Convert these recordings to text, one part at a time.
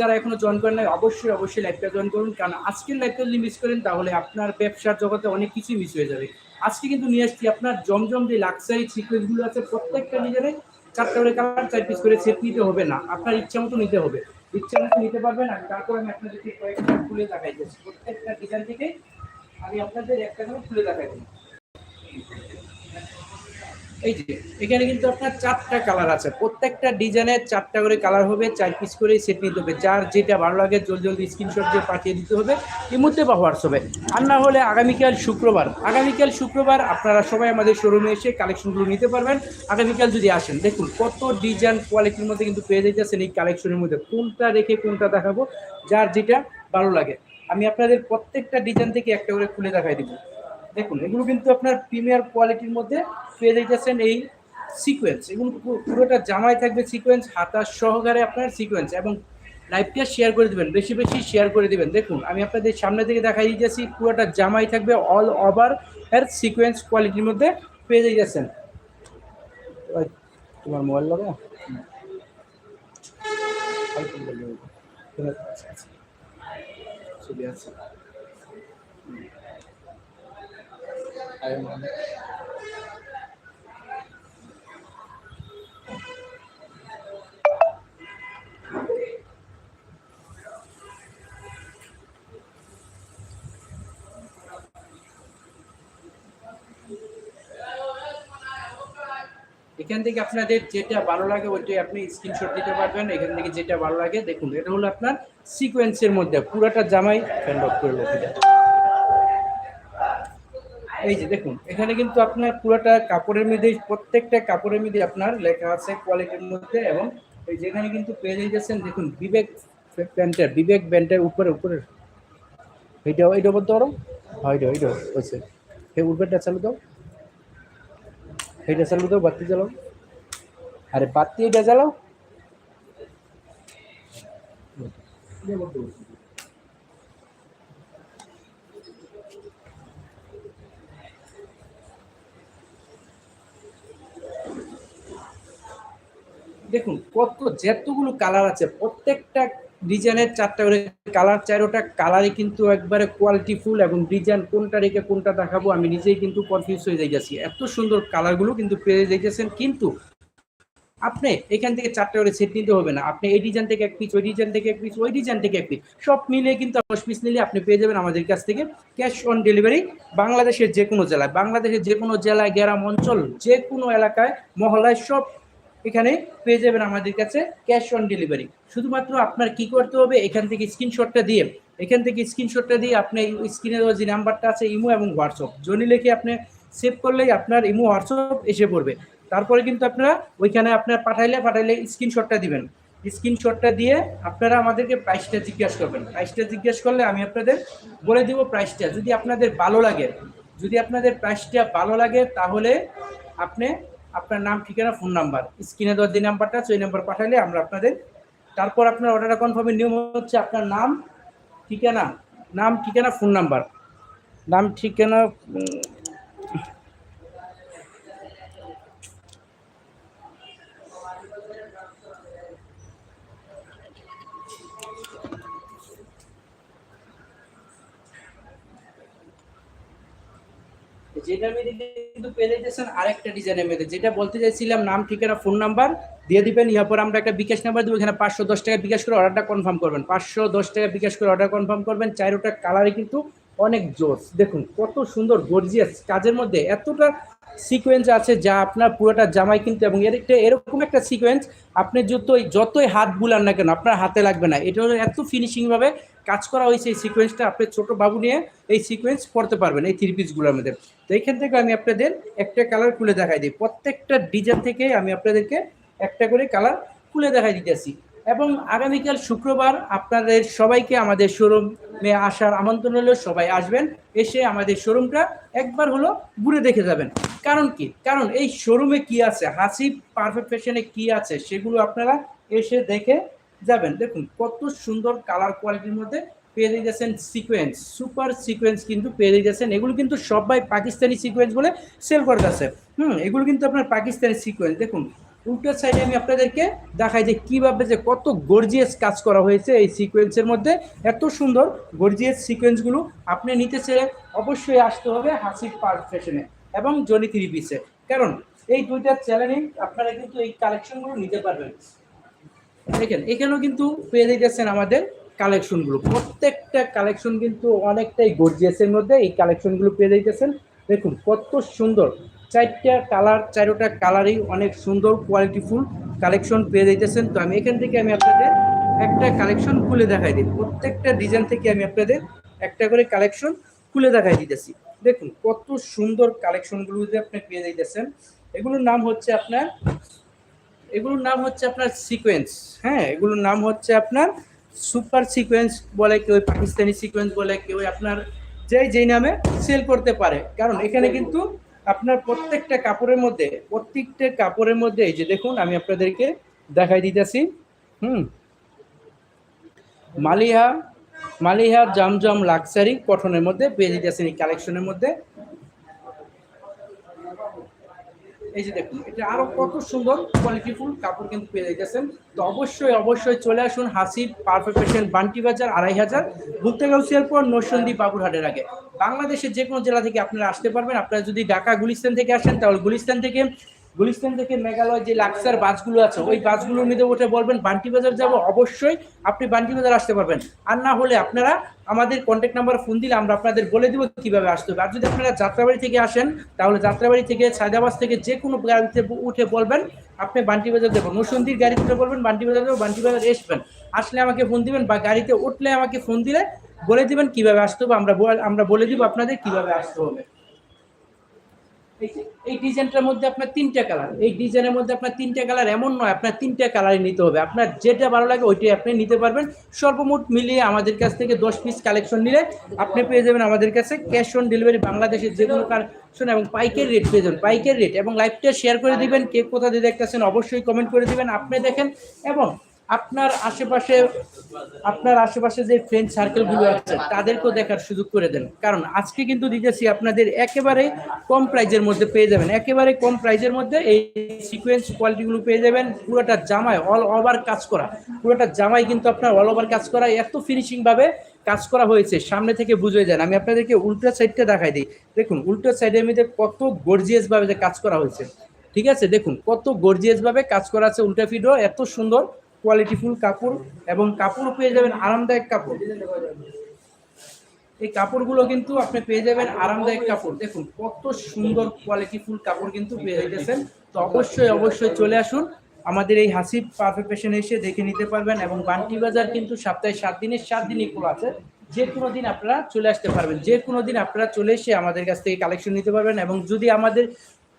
যারা এখনও জয়েন করেন নাই, অবশ্যই অবশ্যই লাইভটা জয়েন করুন। কারণ আজকের লাইভটা যদি মিস করেন, তাহলে আপনার ব্যবসার জগতে অনেক কিছুই মিস হয়ে যাবে। আজকে কিন্তু নিয়ে আসছি আপনার জমজম যে লাক্সারি সিকুয়েন্সগুলো আছে, প্রত্যেকটা নিজেরে চারটা করে কালার চার পিস করে সেট নিতে হবে না। আপনার ইচ্ছা মতো নিতে হবে। ইচ্ছা মতো নিতে পারবেন আর তারপর আমি আপনাদেরকে কয়েকটা খুলে দেখাইতেছি প্রত্যেকটা ডিজাইন থেকে আমি আপনাদের একটা করে খুলে দেখাই দিই এই যে, এখানে কিন্তু আপনার চারটা কালার আছে। প্রত্যেকটা ডিজাইনের চারটা করে কালার হবে, চার পিস করে সেট নিতে হবে। যার যেটা ভালো লাগে, জলদি জলদি স্ক্রিনশট দিয়ে পাঠিয়ে দিতে হবে। এই মুহূর্তে বা হোয়াটসঅ্যাপে আর না হলে আগামীকাল শুক্রবার আগামীকাল শুক্রবার আপনারা সবাই আমাদের শোরুমে এসে কালেকশনগুলো নিতে পারবেন। আগামীকাল যদি আসেন, দেখুন কত ডিজাইন কোয়ালিটির মধ্যে কিন্তু পেয়ে যাইতেছেন এই কালেকশনের মধ্যে। কোনটা রেখে কোনটা দেখাবো, যার যেটা ভালো লাগে। আমি আপনাদের প্রত্যেকটা ডিজাইন থেকে একটা করে খুলে দেখাই দিব। দেখুন, এগুলো কিন্তু আপনার প্রিমিয়ার কোয়ালিটির মধ্যে পেয়ে যাইতেছেন এই সিকোয়েন্স এগুলো পুরোটা জামাই থাকবে সিকোয়েন্স হাতার সহকারে আপনার সিকোয়েন্স এবং লাইভটা শেয়ার করে দিবেন, বেশি বেশি শেয়ার করে দেবেন। দেখুন, আমি আপনাদের সামনে থেকে দেখাই দিয়েছি পুরোটা জামাই থাকবে অল ওভার এর সিকোয়েন্স কোয়ালিটির মধ্যে পেয়ে যাইতেছেন। তোমার মোবাইল লাগে? ছবি আছে এখান থেকে আপনাদের যেটা ভালো লাগে, ওইটাই আপনি স্ক্রিনশট দিতে পারবেন। এখান থেকে যেটা ভালো লাগে, দেখুন, এটা হলো আপনার সিকোয়েন্সের মধ্যে পুরোটা জামাই ফ্যান লক করে লোকটা এই যে দেখুন, এখানে কিন্তু আপনার পুরোটা কাপড়ের মধ্যে, প্রত্যেকটা কাপড়ের মধ্যে আপনার লেখা আছে কোয়ালিটির মধ্যে এবং এই যেখানে কিন্তু পেয়ে যাইতেছেন, দেখুন, বিবেক প্যান্টের বিবেক ব্যান্ডের উপরে উপরে। এইটা এইটা বলতে পারো? হয় এটা এইটা হয়েছে। এই উপরটা চালু দাও। এইটা চালু দাও, বাতি জ্বালাও। আরে, বাতি এটা জ্বালাও। দেখুন, কত যতগুলো কালার আছে, প্রত্যেকটা ডিজাইনের চারটা করে কালার চারোটা কালারই কিন্তু একবারে কোয়ালিটি ফুল এবং ডিজাইন কোনটা রেখে কোনটা দেখাবো, আমি নিজেই কিন্তু কনফিউজ হয়ে যাইতেছি। এত সুন্দর কালারগুলো কিন্তু পেয়ে যাইতেছেন, কিন্তু আপনি এখান থেকে চারটা করে সেট নিতে হবে না। আপনি এই ডিজাইন থেকে এক পিস ওই ডিজাইন থেকে এক পিস ওই ডিজাইন থেকে এক পিস সব মিলে কিন্তু দশ পিস নিলে আপনি পেয়ে যাবেন আমাদের কাছ থেকে ক্যাশ অন ডেলিভারি বাংলাদেশের যে কোনো জেলায়। বাংলাদেশের যে কোনো জেলায়, গ্রাম, অঞ্চল যে কোনো এলাকায় মহলায় সব এখানে পেয়ে যাবেন আমাদের কাছে ক্যাশ অন ডেলিভারি। শুধুমাত্র আপনার কি করতে হবে, এখান থেকে স্ক্রিনশটটা দিয়ে, এখান থেকে স্ক্রিনশটটা দিয়ে আপনি স্ক্রিনে যে নাম্বারটা আছে, ইমো এবং হোয়াটসঅ্যাপ। জনি লিখে আপনি সেভ করলেই আপনার ইমো, হোয়াটসঅ্যাপ এসে পড়বে। তারপরে কিন্তু আপনারা ওইখানে আপনার পাঠাইলে পাঠাইলে স্ক্রিনশটটা দিবেন। স্ক্রিনশটটা দিয়ে আপনারা আমাদেরকে প্রাইসটা জিজ্ঞাসা করবেন। প্রাইসটা জিজ্ঞাসা করলে আমি আপনাদের বলে দিব প্রাইসটা। যদি আপনাদের ভালো লাগে, যদি আপনাদের প্রাইসটা ভালো লাগে, তাহলে আপনি আপনার নাম, ঠিকানা, ফোন নাম্বার। স্ক্রিনে দেওয়ার যে নাম্বারটা আছে, ওই নাম্বার পাঠালে আমরা আপনাদের তারপর আপনার অর্ডারটা কনফার্মের নিয়ম হচ্ছে আপনার নাম, ঠিকানা নাম, ঠিকানা, ফোন নাম্বার। নাম, ঠিকানা উম, যেটার কিন্তু পেয়ে যাইতেছেন আরেকটা ডিজাইনের মেয়েদের যেটা বলতে চাইছিলাম নাম ঠিকানা ফোন নাম্বার দিয়ে দিবেন। ইহার পর আমরা একটা বিকাশ নাম্বার দেবো এখানে পাঁচশো দশ টাকা বিকাশ করে অর্ডারটা কনফার্ম করবেন। পাঁচশো দশ টাকা বিকাশ করে অর্ডার কনফার্ম করবেন। চারোটা কালারে কিন্তু অনেক জোস দেখুন, কত সুন্দর, গর্জিয়াস কাজের মধ্যে এতটা সিকোয়েন্স আছে যা আপনার পুরোটা জামাই কিন্তু এবং এর একটা এরকম একটা সিকোয়েন্স আপনি যতই যতই হাত বুলান না কেন, আপনার হাতে লাগবে না। এটা হলো এত ফিনিশিংভাবে কাজ করা হয়েছে এই সিকোয়েন্সটা আপনি ছোট বাবু নিয়ে এই সিকোয়েন্স পড়তে পারবেন এই থ্রি পিসগুলোর মধ্যে। তো এইখান থেকে আমি আপনাদের একটা কালার খুলে দেখাই দিই। প্রত্যেকটা ডিজাইন থেকে আমি আপনাদেরকে একটা করে কালার খুলে দেখাই দিতেছি। এবং আগামীকাল শুক্রবার আপনাদের সবাইকে আমাদের শোরুমে আসার আমন্ত্রণ হলো, সবাই আসবেন, এসে আমাদের শোরুমটা একবার হলো ঘুরে দেখে যাবেন। কারণ কি? কারণ এই শোরুমে কি আছে? হাসি পারফেক্ট ফ্যাশনে কি আছে? সেগুলো আপনারা এসে দেখে যাবেন। দেখুন, কত সুন্দর কালার কোয়ালিটির মধ্যে পেয়ে যাচ্ছেন সিকোয়েন্স সুপার সিকোয়েন্স কিন্তু পেয়ে যাচ্ছেন এগুলো কিন্তু সবাই পাকিস্তানি সিকোয়েন্স বলে সেল করতেছে হুম, এগুলো কিন্তু আপনার পাকিস্তানি সিকোয়েন্স দেখুন উল্টো সাইডে আমি আপনাদেরকে দেখাই যে কীভাবে যে কত গর্জিয়াস কাজ করা হয়েছে এই সিকোয়েন্সের মধ্যে। এত সুন্দর গর্জিয়াস সিকোয়েন্সগুলো আপনি নিতে চাইলে অবশ্যই আসতে হবে হাসির পার্ক ফ্যাশনে এবং জনি থ্রি পিসে কারণ এই দুইটা চ্যানেলেই আপনারা কিন্তু এই কালেকশনগুলো নিতে পারবেন। দেখেন, এখানেও কিন্তু পেয়ে যাচ্ছেন আমাদের কালেকশনগুলো প্রত্যেকটা কালেকশন কিন্তু অনেকটাই গর্জিয়াসের মধ্যে এই কালেকশনগুলো পেয়ে যাইতেছেন। দেখুন, কত সুন্দর। চারটা কালার, চারোটা কালারই অনেক সুন্দর কোয়ালিটিফুল কালেকশন পেয়ে যাইতেছেন। তো আমি এখান থেকে আমি আপনাদের একটা কালেকশন খুলে দেখাই দিই। প্রত্যেকটা ডিজাইন থেকে আমি আপনাদের একটা করে কালেকশন খুলে দেখাই দিতেছি। দেখুন, কত সুন্দর কালেকশনগুলো যে আপনি পেয়ে যাইতেছেন। এগুলোর নাম হচ্ছে আপনার, এগুলোর নাম হচ্ছে আপনার সিকোয়েন্স হ্যাঁ এগুলোর নাম হচ্ছে আপনার সুপার সিকোয়েন্স বলে কেউ, পাকিস্তানি সিকোয়েন্স বলে কেউ, আপনার যেই যেই নামে সেল করতে পারে। কারণ এখানে কিন্তু আপনার প্রত্যেকটা কাপড়ের মধ্যে, প্রত্যেকটা কাপড়ের মধ্যে এই যে দেখুন, আমি আপনাদেরকে দেখাই দিতেছি। হুম। মালিহা মালিহা জামজাম লাক্সারি কটনের মধ্যে পেয়ে দিতেছেন এই কালেকশনের মধ্যে। এই যে দেখুন, এটা আরও কত সুন্দর কোয়ালিটিফুল কাপড় কিন্তু পেয়ে যাইতেছেন। তো অবশ্যই অবশ্যই চলে আসুন হাসির পারফেক্ট বান্টি বাজার, আড়াই হাজার ভুক্তে গাউসিয়ার পর নরসন্দী বাবুরহাটের আগে। বাংলাদেশের যে কোনো জেলা থেকে আপনারা আসতে পারবেন। আপনারা যদি ঢাকা, গুলিস্তান থেকে আসেন, তাহলে গুলিস্তান থেকে গুলিস্তান থেকে মেঘালয় যে লাক্সার বাসগুলো আছে, ওই বাসগুলোর মধ্যে উঠে বলবেন, বান্টি বাজার যাব, অবশ্যই আপনি বান্টি বাজার আসতে পারবেন। আর না হলে আপনারা আমাদের কন্ট্যাক্ট নাম্বার ফোন দিলে আমরা আপনাদের বলে দিব কীভাবে আসতে হবে। আর যদি আপনারা যাত্রাবাড়ি থেকে আসেন, তাহলে যাত্রাবাড়ি থেকে সায়দাবাস থেকে যে কোনো গাড়িতে উঠে বলবেন, আপনি বান্টি বাজার দেবো নসন্দির গাড়িতে বলবেন, বান্টি বাজার দেবো বান্টি বাজার আসবেন আসলে আমাকে ফোন দিবেন বা গাড়িতে উঠলে আমাকে ফোন দিলে বলে দিবেন কীভাবে আসতে হবে, আমরা আমরা বলে দিব আপনাদের কীভাবে আসতে হবে। এই ডিজাইনটার মধ্যে আপনার তিনটা কালার এই ডিজাইনের মধ্যে আপনার তিনটা কালার এমন নয়, আপনার তিনটা কালারই নিতে হবে। আপনার যেটা ভালো লাগে ওইটাই আপনি নিতে পারবেন। সর্বমোট মিলিয়ে আমাদের কাছ থেকে দশ পিস কালেকশন নিলে আপনি পেয়ে যাবেন আমাদের কাছে ক্যাশ অন ডেলিভারি বাংলাদেশের যে কোনো কালেকশন এবং পাইকের রেট পেয়ে যাবেন, পাইকের রেট এবং লাইভটা শেয়ার করে দিবেন, কে কোথা দিয়ে দেখতেছেন অবশ্যই কমেন্ট করে দিবেন, আপনি দেখেন এবং আপনার আশেপাশে আপনার আশেপাশে যে ফ্রেন্ড সার্কেলগুলো আছে, তাদেরকেও দেখার সুযোগ করে দেন। কারণ আজকে কিন্তু দিতেছি আপনাদের একেবারে কম প্রাইজের মধ্যে পেয়ে যাবেন। একেবারে কম প্রাইজের মধ্যে এই সিকোয়েন্স কোয়ালিটিগুলো পেয়ে যাবেন। পুরোটা জামায় অল ওভার কাজ করা। পুরোটা জামাই কিন্তু আপনার অল ওভার কাজ করা, এত ফিনিশিংভাবে কাজ করা হয়েছে। সামনে থেকে বুঝে যান। আমি আপনাদেরকে উল্টো সাইডটা দেখাই দিই। দেখুন, উল্টো সাইডের মধ্যে কত গর্জিয়াসভাবে যে কাজ করা হয়েছে। ঠিক আছে? দেখুন, কত গর্জিয়াসভাবে কাজ করা আছে উল্টা ফিডও এত সুন্দর। কোয়ালিটিফুল কাপড় এবং কাপড় পেয়ে যাবেন আরামদায়ক কাপড়। এই কাপড়গুলো কিন্তু আপনি পেয়ে যাবেন আরামদায়ক কাপড়। দেখুন, কত সুন্দর কোয়ালিটিফুল কাপড় কিন্তু পেয়ে যাইতেছেন। তো অবশ্যই অবশ্যই চলে আসুন। আমাদের এই হাসি পারফেক্ট এসে দেখে নিতে পারবেন এবং বান্টি বাজার কিন্তু সপ্তাহে সাত দিনের, সাত দিনই খোলা আছে। যে কোনো দিন আপনারা চলে আসতে পারবেন। যে কোনো দিন আপনারা চলে এসে আমাদের কাছ থেকে কালেকশন নিতে পারবেন এবং যদি আমাদের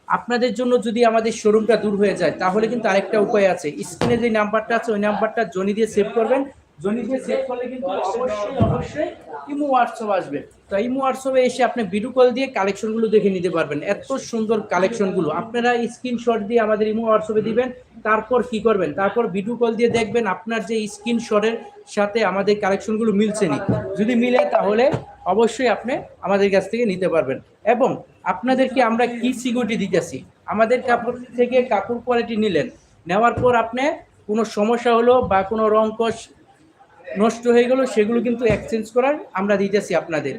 আপনাদের জন্য যদি আমাদের শোরুমটা দূর হয়ে যায়, তাহলে কিন্তু আরেকটা উপায় আছে। স্ক্রিনে যে নাম্বারটা আছে, ওই নাম্বারটা জনি দিয়ে সেভ করবেন। জনি দিয়ে সেভ করলে কিন্তু অবশ্যই অবশ্যই ইমো হোয়াটসঅ্যাপ আসবে। তো ইমো হোয়াটসঅ্যাপে এসে আপনি ভিডিও কল দিয়ে কালেকশনগুলো দেখে নিতে পারবেন। এত সুন্দর কালেকশনগুলো আপনারা স্ক্রিনশট দিয়ে আমাদের ইমো হোয়াটসঅ্যাপে দিবেন, তারপর কি করবেন? তারপর ভিডিও কল দিয়ে দেখবেন আপনার যে স্ক্রিনশটের সাথে আমাদের কালেকশনগুলো মিলছে নি। যদি মিলে তাহলে অবশ্যই আপনি আমাদের কাছ থেকে নিতে পারবেন। এবং আপনাদেরকে আমরা কি সিকিউরিটি দিতেছি? আমাদের কাপড় থেকে কাপড় কোয়ালিটি নিলেন। নেওয়ার পর আপনি কোনো সমস্যা হলো বা কোনো রংকশ নষ্ট হয়ে গেলো, সেগুলো কিন্তু এক্সচেঞ্জ করার আমরা দিতেছি আপনাদের।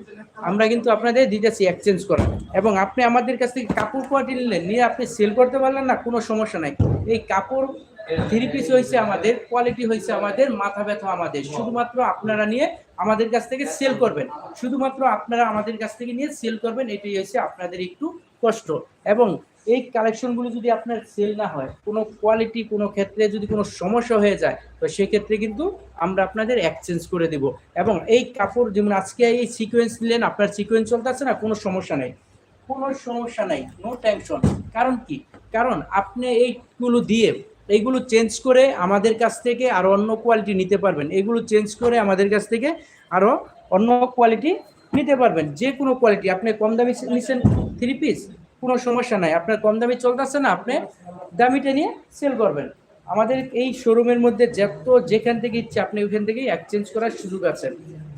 আমরা কিন্তু আপনাদের দিতেছি এক্সচেঞ্জ করার। এবং আপনি আমাদের কাছ থেকে কাপড় কোয়ালিটি নিলেন, নিয়ে আপনি সেল করতে পারলেন না, কোনো সমস্যা নাই। এই কাপড় থ্রি পিস হয়েছে আমাদের কোয়ালিটি হয়েছে আমাদের, মাথা ব্যথা আমাদের। শুধুমাত্র আপনারা নিয়ে আমাদের কাছ থেকে সেল করবেন। শুধুমাত্র আপনারা আমাদের কাছ থেকে নিয়ে সেল করবেন, এটাই হচ্ছে আপনাদের একটু কষ্ট। এবং এই কালেকশনগুলো যদি আপনার সেল না হয়, কোনো কোয়ালিটি কোনো ক্ষেত্রে যদি কোনো সমস্যা হয়ে যায়, তো সেক্ষেত্রে কিন্তু আমরা আপনাদের এক্সচেঞ্জ করে দিব। এবং এই কাপড়, যেমন আজকে এই সিকোয়েন্স নিলেন, আপনার সিকোয়েন্স চলতেছে না, কোনো সমস্যা নেই। কোনো সমস্যা নাই নো টেনশন কারণ কি? কারণ আপনি এইগুলো দিয়ে এইগুলো চেঞ্জ করে আমাদের কাছ থেকে আরও অন্য কোয়ালিটি নিতে পারবেন। এগুলো চেঞ্জ করে আমাদের কাছ থেকে আরও অন্য কোয়ালিটি নিতে পারবেন। যে কোনো কোয়ালিটি আপনি কম দামি নিচ্ছেন থ্রি পিস কোনো সমস্যা নাই। আপনার কম দামি চলতেছে না, আপনি দামিটা নিয়ে সেল করবেন। আমাদের এই শোরুমের মধ্যে যত যেখান থেকে ইচ্ছে, আপনি ওইখান থেকেই এক্সচেঞ্জ করার সুযোগ আছে।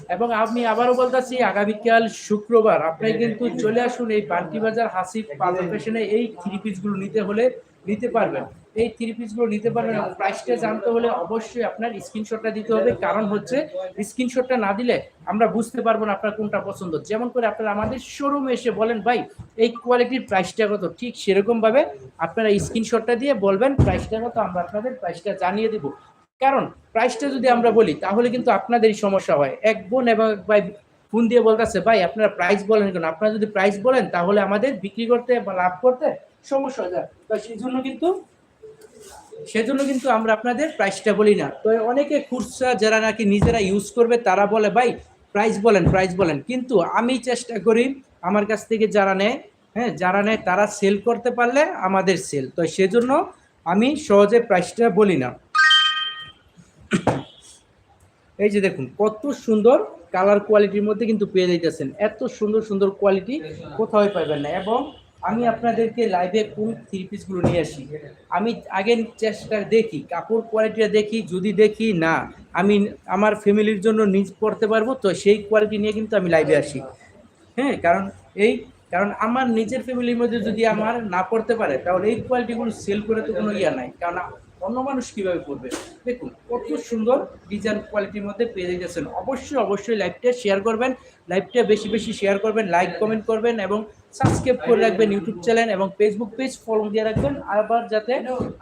এবং আমি আবারও বলতেছি আগামীকাল শুক্রবার আপনি কিন্তু চলে আসুন এই বান্টি বাজার পার্লার ফ্যাশনে এই থ্রি পিসগুলো নিতে হলে নিতে পারবেন। এই থ্রি পিসগুলো নিতে পারবেন এবং প্রাইসটা জানতে হলে অবশ্যই আপনার স্ক্রিনশটটা দিতে হবে। কারণ হচ্ছে স্ক্রিনশটটা না দিলে আমরা বুঝতে পারব না আপনার কোনটা পছন্দ। যেমন করে আপনারা আমাদের শোরুমে এসে বলেন, ভাই, এই কোয়ালিটির প্রাইসটা কত? ঠিক সেরকমভাবে আপনারা স্ক্রিনশটটা দিয়ে বলবেন প্রাইসটা কত? আমরা আপনাদের প্রাইসটা জানিয়ে দেবো। কারণ প্রাইসটা যদি আমরা বলি, তাহলে কিন্তু আপনাদেরই সমস্যা হয়। এক বোন এবং এক ভাই ফোন দিয়ে বলতেছে, ভাই, আপনারা প্রাইস বলেন কেন? আপনারা যদি প্রাইস বলেন, তাহলে আমাদের বিক্রি করতে বা লাভ করতে সমস্যা হয়ে যায়। তো সেই জন্য কিন্তু, সেজন্য কিন্তু আমরা আপনাদের প্রাইসটা বলি না। তো অনেকে খুচরা যারা নাকি নিজেরা ইউজ করবে, তারা বলে, ভাই প্রাইস বলেন প্রাইস বলেন। কিন্তু আমি চেষ্টা করি আমার কাছ থেকে যারা নেয় হ্যাঁ যারা নেয়, তারা সেল করতে পারলে আমাদের সেল তো সেজন্য আমি সহজে প্রাইসটা বলি না। এই যে দেখুন, কত সুন্দর কালার কোয়ালিটির মধ্যে কিন্তু পেয়ে যাইতেছেন। এত সুন্দর সুন্দর কোয়ালিটি কোথাও পাইবেন না। এবং আমি আপনাদেরকে লাইভে কোন থ্রি পিসগুলো নিয়ে আসি। আমি আগে চেষ্টা দেখি, কাপড় কোয়ালিটিটা দেখি, যদি দেখি না, আমি আমার ফ্যামিলির জন্য নিজ পড়তে পারব, তো সেই কোয়ালিটি নিয়ে কিন্তু আমি লাইভে আসি। হ্যাঁ কারণ এই, কারণ আমার নিজের ফ্যামিলির মধ্যে যদি আমার না পড়তে পারে, তাহলে এই কোয়ালিটিগুলো সেল করে তো কোনো ইয়া নাই। কারণ অন্য মানুষ কীভাবে করবে? দেখুন, কত সুন্দর ডিজাইন কোয়ালিটির মধ্যে পেয়ে যাচ্ছেন। অবশ্যই অবশ্যই লাইভটা শেয়ার করবেন। লাইভটা বেশি বেশি শেয়ার করবেন লাইক কমেন্ট করবেন এবং সাবস্ক্রাইব করে রাখবেন ইউটিউব চ্যানেল এবং ফেসবুক পেজ ফলো দিয়ে রাখবেন। আবার যাতে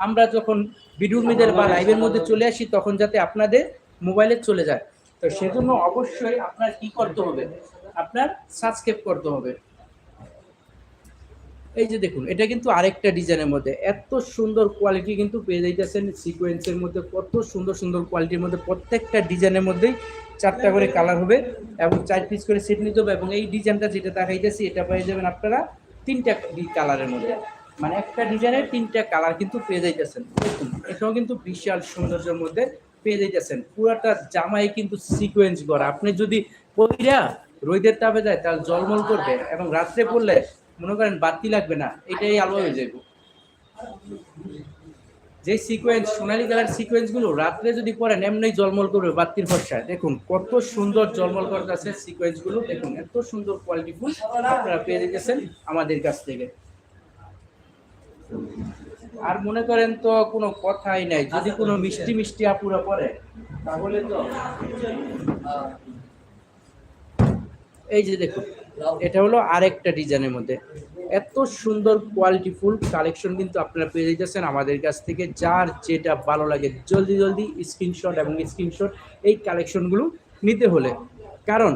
আমরা যখন ভিডিওর মধ্যে বা লাইভের মধ্যে চলে আসি, তখন যাতে আপনাদের মোবাইলে চলে যায়। তো সেজন্য অবশ্যই আপনার কি করতে হবে? আপনার সাবস্ক্রাইব করতে হবে। এই যে দেখুন, এটা কিন্তু আরেকটা ডিজাইনের মধ্যে। এত সুন্দর কোয়ালিটি কিন্তু পেয়ে যাইতেছেন সিকোয়েন্সের মধ্যে, কত সুন্দর সুন্দর কোয়ালিটির মধ্যে প্রত্যেকটা ডিজাইনের মধ্যেই চারটা করে কালার হবে এবং চার পিস করে সেট নিতে হবে এবং এই ডিজাইনটা যেটা দেখাইতেছি, এটা পেয়ে যাবেন আপনারা তিনটা কালারের মধ্যে। মানে একটা ডিজাইনের তিনটা কালার কিন্তু পেয়ে যাইতেছেন। দেখুন, এটাও কিন্তু বিশাল সৌন্দর্যের মধ্যে পেয়ে যাইতেছেন। পুরাটা জামাই কিন্তু সিকোয়েন্স করা আপনি যদি পইরা রোদের তাপে যায়, তাহলে জলমল করবে এবং রাত্রে পড়লে মনে করেন বাতি লাগবে না। এটাই আলো হয়ে যাবে। যে সিকোয়েন্স সোনালি কালার সিকোয়েন্সগুলো রাত্রে যদি পরেন এমনি জলমল করবে বাতির ভরসায় দেখুন, কত সুন্দর জলমল করতেছে সিকোয়েন্সগুলো। দেখুন, এত সুন্দর কোয়ালিটি ফুল আপনারা পেয়ে যেতেছেন আমাদের কাছ থেকে। আর মনে করেন তো কোনো কথাই নাই। যদি কোনো মিষ্টি মিষ্টি আপুরা পরে তাহলে তো এই যে দেখুন এটা হলো আরেকটা ডিজাইনের মধ্যে। এত সুন্দর কোয়ালিটি ফুল কালেকশন কিন্তু আপনারা পেয়ে যাচ্ছেন আমাদের কাছ থেকে। যার যেটা ভালো লাগে জলদি জলদি স্ক্রিনশট এবং স্ক্রিনশট এই কালেকশনগুলো নিতে হলে। কারণ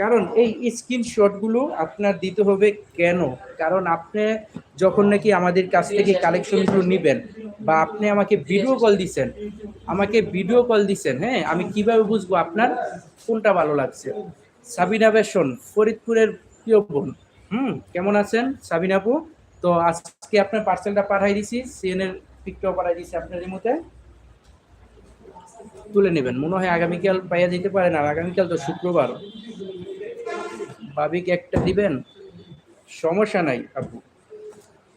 কারণ এই স্ক্রিনশটগুলো আপনার দিতে হবে কেন? কারণ আপনি যখন নাকি আমাদের কাছ থেকে কালেকশনগুলো নেবেন বা আপনি আমাকে ভিডিও কল দিচ্ছেন আমাকে ভিডিও কল দিচ্ছেন হ্যাঁ আমি কীভাবে বুঝব আপনার কোনটা ভালো লাগছে? সাবিনা বেশন, ফরিদপুরের প্রিয় বোন। হুম, কেমন আছেন সাবিনা আপু? তো আজকে আপনার পার্সেলটা পাঠাই দিছি সিএনের পিকটাও পাঠাই দিছি আপনার রিমোতে তুলে নেবেন, মনে হয় আগামীকাল পাইয়া যেতে পারেন আর আগামীকাল তো শুক্রবার। ভাবিকে একটা দিবেন? সমস্যা নাই আপু।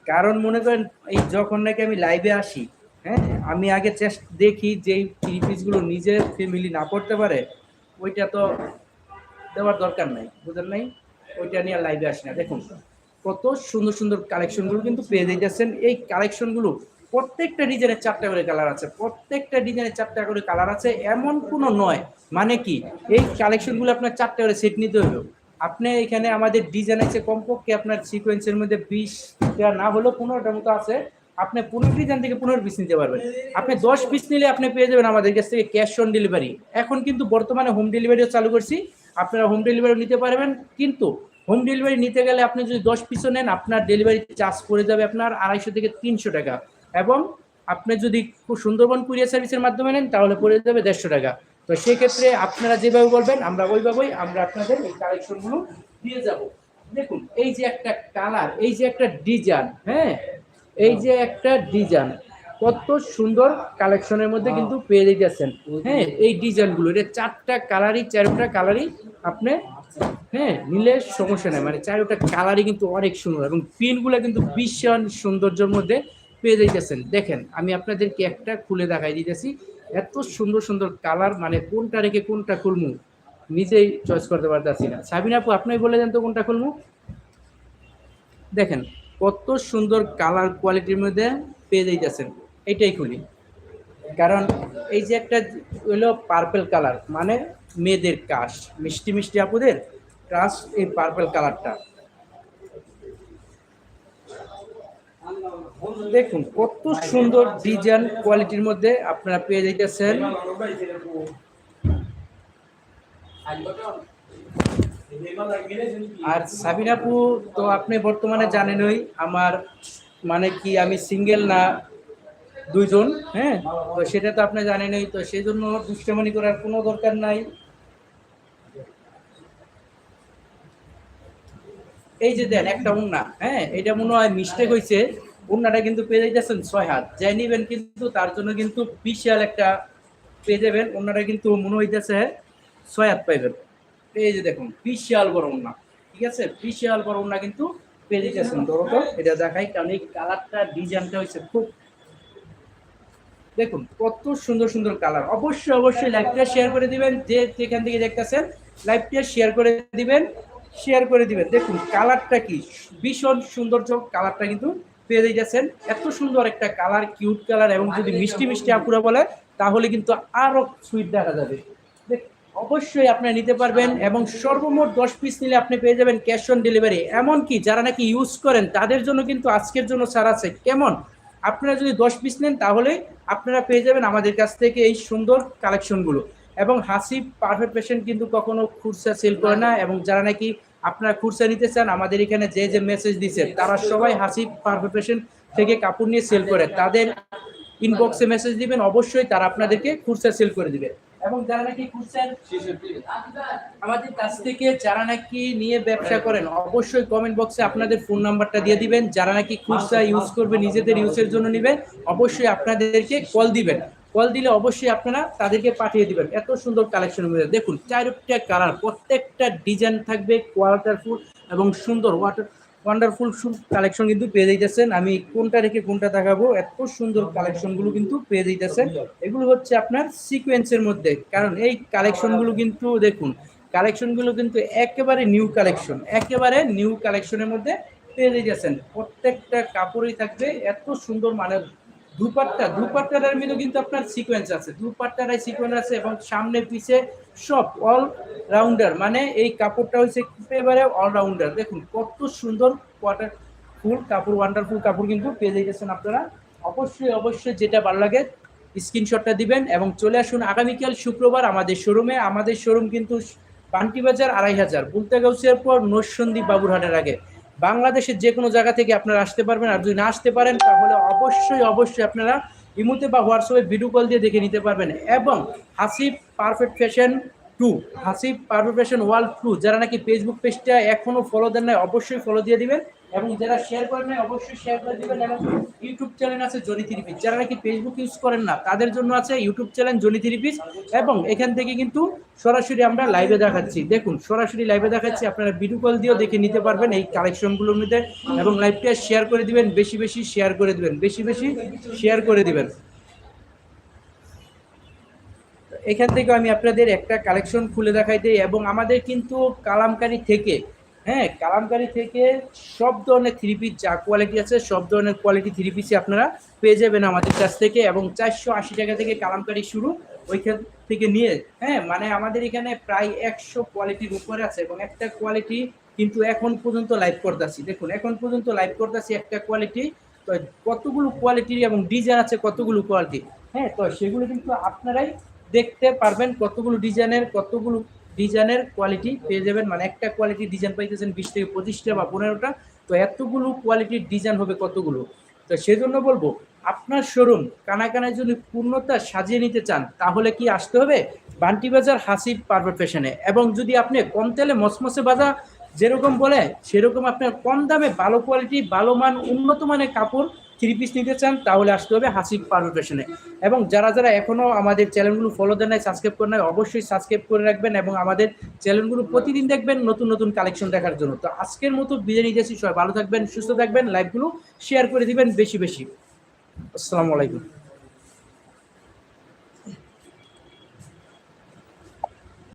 কারণ মনে করেন, এই যখন নাকি আমি লাইভে আসি হ্যাঁ আমি আগে চেষ্টা দেখি যে থ্রি পিসগুলো নিজের ফ্যামিলি না করতে পারে, ওইটা তো দেওয়ার দরকার নাই, বুঝলেন নাই? ওইটা নিয়ে লাইভে আসি না। দেখুন, কত সুন্দর সুন্দর কালেকশনগুলো কিন্তু পেয়ে যাচ্ছেন এই কালেকশনগুলো প্রত্যেকটা ডিজাইনের চারটা করে কালার আছে, প্রত্যেকটা ডিজাইনের চারটা করে কালার আছে, এমন কোনো নয়। মানে কি? এই কালেকশনগুলো আপনার চারটা করে সেট নিতে হবে আপনি এখানে আমাদের ডিজাইন আছে কমপক্ষে আপনার সিকোয়েন্সের মধ্যে বিশটা না হলেও পনেরোটার মতো আছে। আপনি পনেরো ডিজাইন থেকে পনেরো পিস নিতে পারবেন। আপনি দশ পিস নিলে আপনি পেয়ে যাবেন আমাদের কাছ থেকে ক্যাশ অন ডেলিভারি এখন কিন্তু বর্তমানে হোম ডেলিভারিও চালু করছি। আপনারা হোম ডেলিভারি নিতে পারবেন, কিন্তু হোম ডেলিভারি নিতে গেলে আপনি যদি দশ পিসও নেন, আপনার ডেলিভারি চার্জ পড়ে যাবে আপনার আড়াইশো থেকে তিনশো টাকা। এবং আপনি যদি খুব সুন্দরবন কুরিয়ার সার্ভিসের মাধ্যমে নেন, তাহলে পড়ে যাবে দেড়শো টাকা। তো সেক্ষেত্রে আপনারা যেভাবে বলবেন, আমরা ওইভাবেই আমরা আপনাদের এই কালেকশনগুলো দিয়ে যাব। দেখুন, এই যে একটা কালার এই যে একটা ডিজাইন হ্যাঁ? এই যে একটা ডিজাইন কত সুন্দর কালেকশনের মধ্যে কিন্তু পেয়ে যাচ্ছেন হ্যাঁ এই ডিজাইনগুলো এটা চারটা কালারই চারটা কালারই আপনি হ্যাঁ নিলে সমস্যা নেই। মানে চারোটা কালারই কিন্তু অনেক সুন্দর এবং পিনগুলো কিন্তু ভীষণ সৌন্দর্যের মধ্যে পেয়ে যাইতেছেন। দেখেন আমি আপনাদেরকে একটা খুলে দেখাই দিতেছি। এত সুন্দর সুন্দর কালার মানে কোনটা রেখে কোনটা খুলমু নিজেই চয়েস করতে পারতেছি না। সাবিনা আপু আপনি বলে দেন তো কোনটা খুলমু? দেখেন কত সুন্দর কালার কোয়ালিটির মধ্যে পেয়ে যাইতেছেন। এটাই খুলি কারণ এই যে একটা হলো পার্পেল কালার মানে মেয়েদের কাশ, মিষ্টি মিষ্টি আপুদের কাশ এই পার্পেল কালারটা দেখুন, কত সুন্দর ডিজাইন কোয়ালিটির মধ্যে আপনারা পেয়ে যাইতেছেন। আর সাবিনা আপু তো আপনি বর্তমানে জানেনই, আমার মানে কি আমি সিঙ্গেল না দুইজন হ্যাঁ? তো সেটা তো আপনি জানেনই তো সেই জন্য দুষ্টামনি করার কোনো দরকার নাই। এই যে দেন একটা উন্না হ্যাঁ? এটা মনে হয় মিস্টেক হয়েছে উন্নাটা কিন্তু পেয়ে যাইতেছেন ছয় হাত। যাই নিবেন কিন্তু তার জন্য কিন্তু বিশাল একটা পেয়ে যাবেন উন্নাটা কিন্তু মনে হইতেছে ছয় হাত পাইবেন। এই যে দেখুন, বিশাল বড় উন্না, ঠিক আছে? বিশাল বড় উন্না কিন্তু পেয়ে যাইতেছেন। ধরো তো, এটা দেখাই, কারণ এই কালারটা ডিজাইনটা হয়েছে খুব দেখুন, কত সুন্দর সুন্দর কালার অবশ্যই অবশ্যই লাইভটা শেয়ার করে দিবেন, যে যেখান থেকে দেখতেছেন লাইভটা শেয়ার করে দিবেন শেয়ার করে দিবেন। দেখুন কালারটা কি? ভীষণ সৌন্দর্য কালারটা কিন্তু পেয়ে যাচ্ছেন এত সুন্দর একটা কালার কিউট কালার এবং যদি মিষ্টি মিষ্টি আপুরা বলে, তাহলে কিন্তু আরও সুইট দেখা যাবে। অবশ্যই আপনি নিতে পারবেন এবং সর্বমোট দশ পিস নিলে আপনি পেয়ে যাবেন ক্যাশ অন ডেলিভারি এমনকি যারা নাকি ইউজ করেন, তাদের জন্য কিন্তু আজকের জন্য ছাড় আছে। কেমন? আপনারা যদি দশ পিস নেন, তাহলে আপনারা পেয়ে যাবেন আমাদের কাছ থেকে এই সুন্দর কালেকশনগুলো। এবং হাসিব পারফেক্ট পেশেন্ট কিন্তু কখনো খুরসা সেল করে না এবং যারা নাকি আপনারা খুচরা নিতে চান, আমাদের এখানে যে যে মেসেজ দিচ্ছে তারা সবাই হাসিব পারফেক্ট পেশেন্ট থেকে কাপড় নিয়ে সেল করে। তাদের ইনবক্সে মেসেজ দিবেন, অবশ্যই তারা আপনাদেরকে খুচরা সেল করে দিবে। এবং যারা নাকি খুচরা আমাদের কাছ থেকে যারা নাকি নিয়ে ব্যবসা করেন অবশ্যই কমেন্ট বক্সে আপনাদের ফোন নাম্বারটা দিয়ে দিবেন। যারা নাকি খুচরা ইউজ করবে নিজেদের ইউজের জন্য নেবে অবশ্যই আপনাদেরকে কল দিবেন। কল দিলে অবশ্যই আপনারা তাদেরকে পাঠিয়ে দিবেন। এত সুন্দর কালেকশন দেখুন চারটা কালার প্রত্যেকটা ডিজাইন থাকবে কোয়ালিটারফুল এবং সুন্দর ওয়াটার ওয়ান্ডারফুল কালেকশন কিন্তু পেয়ে যাইতেছেন। আমি কোনটা রেখে কোনটা দেখাবো, এত সুন্দর কালেকশনগুলো কিন্তু পেয়ে যাইতেছেন। এগুলো হচ্ছে আপনার সিকোয়েন্সের মধ্যে। কারণ এই কালেকশনগুলো কিন্তু দেখুন কালেকশনগুলো কিন্তু একেবারে নিউ কালেকশন একেবারে নিউ কালেকশনের মধ্যে পেয়ে যাইতেছেন। প্রত্যেকটা কাপড়ই থাকবে, এত সুন্দর মানের দুপাট্টা দুপাট্টাটার মধ্যে কিন্তু আপনার সিকোয়েন্স আছে। দুপাট্টারাই সিকোয়েন্স আছে এবং সামনে পিছে সব অল রাউন্ডার মানে এই কাপড়টা হচ্ছে একেবারে অলরাউন্ডার দেখুন, কত সুন্দর কোয়াটার ফুল কাপড় ওয়ান্ডারফুল কাপড় কিন্তু পেয়ে যাইতেছেন আপনারা। অবশ্যই অবশ্যই যেটা ভালো লাগে স্ক্রিনশটটা দিবেন এবং চলে আসুন আগামীকাল শুক্রবার আমাদের শোরুমে আমাদের শোরুম কিন্তু বান্টি বাজার আড়াই হাজার বুলতা গাউসিয়ার পর নরসন্দী বাবুরহাটের আগে। বাংলাদেশের যে কোনো জায়গা থেকে আপনারা আসতে পারবেন। আর যদি না আসতে পারেন, তাহলে অবশ্যই অবশ্যই আপনারা ইমুতে বা হোয়াটসঅ্যাপে ভিডিও কল দিয়ে দেখে নিতে পারবেন। এবং Hasif perfect fashion two Hasif perfect fashion world two যারা নাকি ফেসবুক পেজটা এখনও ফলো দেন নাই, অবশ্যই ফলো দিয়ে দিবেন। এবং যারা শেয়ার করেন নাই, অবশ্যই শেয়ার করে দিবেন এবং ইউটিউব চ্যানেল আছে জনি থ্রিপিস যারা নাকি ফেসবুক ইউজ করেন না, তাদের জন্য আছে ইউটিউব চ্যানেল জনি থ্রিপিস এবং এখান থেকে কিন্তু সরাসরি আমরা লাইভে দেখাচ্ছি। দেখুন, সরাসরি লাইভে দেখাচ্ছি, আপনারা ভিডিও কল দিয়েও দেখে নিতে পারবেন এই কালেকশনগুলোর মধ্যে এবং লাইভটা শেয়ার করে দিবেন, বেশি বেশি শেয়ার করে দিবেন, বেশি বেশি শেয়ার করে দিবেন। এখান থেকে আমি আপনাদের একটা কালেকশন খুলে দেখাই দিই এবং আমাদের কিন্তু কালামকারি থেকে হ্যাঁ কালামকারি থেকে সব ধরনের থ্রি পিস যা কোয়ালিটি আছে, সব ধরনের কোয়ালিটি থ্রি পিসই আপনারা পেয়ে যাবেন আমাদের কাছ থেকে এবং চারশো আশি টাকা থেকে কালামকারি শুরু ওইখান থেকে নিয়ে হ্যাঁ মানে আমাদের এখানে প্রায় একশো কোয়ালিটির উপরে আছে এবং একটা কোয়ালিটি কিন্তু এখন পর্যন্ত লাইভ করতেছি। দেখুন, এখন পর্যন্ত লাইভ করতেছি একটা কোয়ালিটি তো কতগুলো কোয়ালিটির এবং ডিজাইন আছে কতগুলো কোয়ালিটি হ্যাঁ তো সেগুলো কিন্তু আপনারাই দেখতে পারবেন কতগুলো ডিজাইনের কতগুলো ডিজাইনের কোয়ালিটি পেয়ে যাবেন। মানে একটা কোয়ালিটি ডিজাইন পাইতেছেন বিশ থেকে পঁচিশটা বা পনেরোটা। তো এতগুলো কোয়ালিটির ডিজাইন হবে কতগুলো? তো সেজন্য বলব, আপনার শোরুম কানায় কানায় যদি পূর্ণতা সাজিয়ে নিতে চান, তাহলে কি আসতে হবে? বান্টি বাজার হাসিব পারফেক্ট ফ্যাশনে এবং যদি আপনি কম তেলে মসমসে বাজা যেরকম বলে, সেরকম আপনার কম দামে ভালো কোয়ালিটি ভালো মান, উন্নত মানের কাপড় থ্রি পিস নিতে চান, তাহলে আসতে হবে হাসিব পারফেক্ট ফ্যাশনে এবং যারা যারা এখনও আমাদের চ্যানেলগুলো ফলো দেন নাই সাবস্ক্রাইব করে নাই, অবশ্যই সাবস্ক্রাইব করে রাখবেন এবং আমাদের চ্যানেলগুলো প্রতিদিন দেখবেন নতুন নতুন কালেকশন দেখার জন্য। তো আজকের মতো বিদায় নিতেছি সবাই ভালো থাকবেন, সুস্থ থাকবেন লাইভগুলো শেয়ার করে দিবেন বেশি বেশি। আসসালামু আলাইকুম।